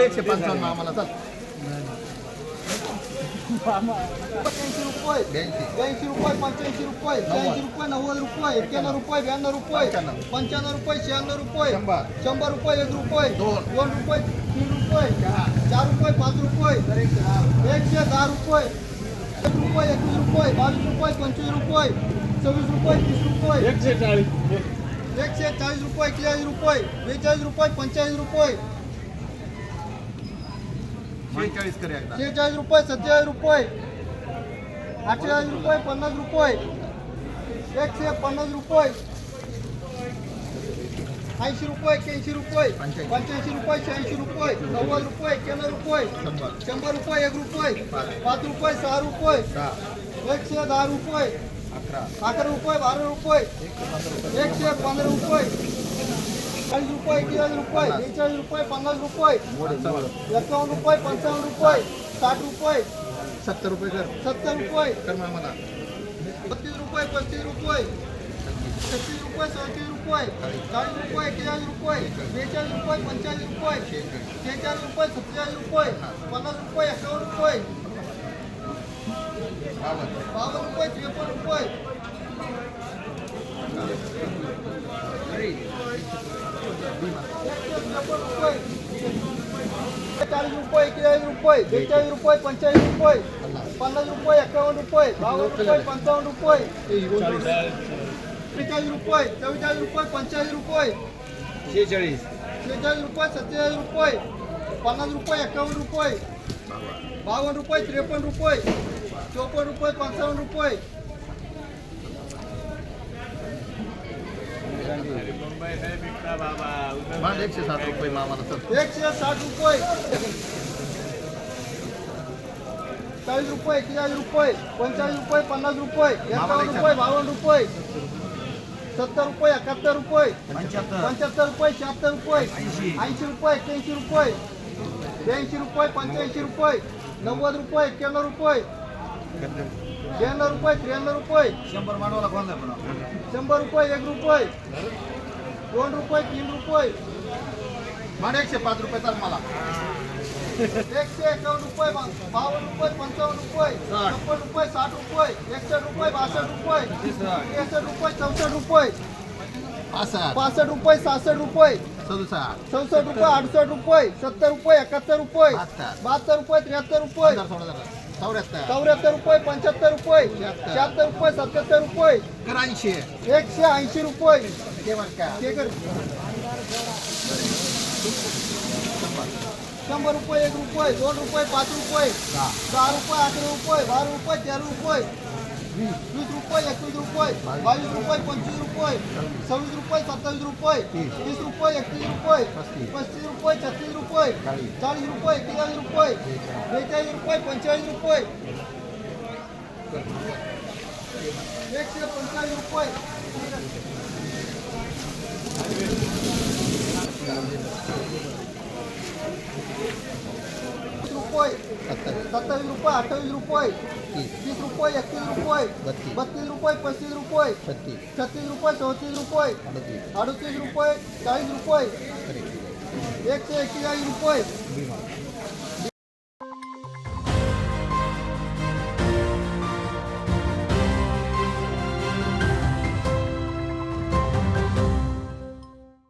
एकशे पंचावन्न आम्हाला चाल पंच्याऐंशी रुपये ब्याऐंशी रुपये पंच्याऐंशी रुपये ब्याऐंशी रुपये नव्वद रुपये एक्क्याण्णव रुपये ब्याण्णव रुपये पंच्याण्णव रुपये शहाण्णव रुपये शंभर रुपये एक रुपये दोन दोन रुपये तीन रुपये चार रुपये पाच रुपये एकशे दहा रुपये एक रुपये एकवीस रुपये बावीस रुपये पंचवीस रुपये सव्वीस रुपये तीस रुपये एकशे चाळीस एकशे चाळीस रुपये एक्केचाळीस रुपये बेचाळीस रुपये पंचेचाळीस रुपये शेहेचाळीस कर एकदा शेहेचाळीस रुपये सत्तेचाळीस रुपये अठ्ठेचाळीस रुपये पन्नास रुपये एकशे पन्नास रुपये ऐंशी रुपये एक्क्याऐंशी रुपये पंच्याऐंशी. पंच्याऐंशी रुपये शहाऐंशी रुपये नव्वद रुपये एक्क्याण्णव रुपये शंभर शंभर रुपये एक रुपये पाच. पाच रुपये सहा रुपये दहा एकशे दहा रुपये સાકર રૂપિયા બાર રૂપિયા. એકસો પંદર રૂપિયા. ચાલીસ રૂપિયા એકવીસ રૂપિયા બેચાલીસ રૂપિયા પંદર રૂપિયા. એકાવન રૂપિયા પંચાવન રૂપિયા સાઠ રૂપિયા. સત્તર રૂપિયા સત્તર રૂપિયા. કરમામાં બત્રીસ રૂપિયા પચીસ રૂપિયા. છત્રીસ રૂપિયા સાડત્રીસ રૂપિયા. ચાલીસ રૂપિયા એકચાલીસ રૂપિયા. બેચાલીસ રૂપિયા પંચાલીસ રૂપિયા. છેચાલીસ રૂપિયા સત્યાવીસ રૂપિયા. પચાસ રૂપિયા એકાવન રૂપિયા. બાવન રૂપિયા ત્રેપન રૂપિયા ચાલીસ રૂપિયા એકવીસ રૂપિયા બેચાલીસ રૂપિયા પંચાવીસ રૂપિયા પંદર રૂપિયા એકાવન રૂપિયા બાવન રૂપિયા પંચાવન રૂપિયા ત્રેચાલીસ રૂપિયા ચૌદાલીસ રૂપિયા પંચાવીસ રૂપિયા છેચાળીસ છેચાળીસ રૂપિયા સત્યાવીસ રૂપિયા પન્નાસ રૂપિયા એકાવન રૂપિયા બાવન રૂપિયા ત્રેપન રૂપિયા ચોપન રૂપિયા પંચાવન રૂપિયા એકસો સાત રૂપિયા એકસો સાત રૂપિયા ચાલીસ રૂપિયા એકચાલીસ રૂપિયા પંચાવીસ રૂપિયા પન્નાસ રૂપિયા એકાવન રૂપિયા બાવન રૂપિયા સત્તર રૂપિયા એકાહત્તર રૂપિયા પંચોતેર રૂપિયા શહાત્તર રૂપિયા ऐंशी રૂપિયા एक्क्याऐंशी રૂપિયા ब्याऐंशी રૂપિયા પંच्याऐंशी રૂપિયા नव्वद રૂપિયા एक्क्याण्णव રૂપિયા ब्याण्णव रुपये त्र्याण्णव रुपये. शंभर मांडवाला कोण शंभर रुपये एक रुपये. दोन रुपये तीन रुपये. मांड एकशे पाच रुपये चाल मला. एकशे एकावन्न रुपये बावन्न रुपये पंचावन्न रुपये. साठ. छप्पन रुपये साठ रुपये. एकसष्ट रुपये बासष्ट रुपये. त्रेसष्ट रुपये चौसष्ट रुपये. पासष्ट. रुपये सहासष्ट रुपये. सदुसष्ट. चौसष्ट रुपये अडुसष्ट रुपये. सत्तर रुपये एकाहत्तर रुपये. बहात्तर. बहात्तर रुपये त्र्याहत्तर रुपये. ચૌરાત્તર રૂપિયા પંચોતેર રૂપિયા છ્યાત્તર રૂપિયા સત્યોતેર રૂપિયા એંશી એકસો એંશી રૂપિયા શંભર રૂપિયા એક રૂપિયા દોઢ રૂપિયા પાંચ રૂપિયા ચાર રૂપિયા આઠ રૂપિયા બાર રૂપિયા તેર રૂપિયા વીસ રૂપિયા એકવીસ રૂપિયા બાવીસ રૂપિયા પંચવીસ રૂપિયા છવ્વીસ રૂપિયા સત્તાવીસ રૂપિયા ત્રીસ રૂપિયા એકત્રીસ રૂપિયા પસ્તીસ રૂપિયા છત્રીસ રૂપિયા ચાલીસ. રૂપિયા એકતાલીસ રૂપિયા બેતાલીસ રૂપિયા પંચેચાલીસ રૂપિયા. એકસો પંચાલીસ રૂપિયા. સત્તાવીસ રૂપિયા અઠાવીસ રૂપિયા ત્રીસ રૂપિયા એકત્રીસ રૂપિયા બત્રીસ. રૂપિયા પચીસ રૂપિયા છત્રીસ. છત્રીસ રૂપિયા ચોત્રીસ રૂપિયા અડત્રીસ. રૂપિયા ચાલીસ રૂપિયા. એકસો એકતાલીસ રૂપિયા.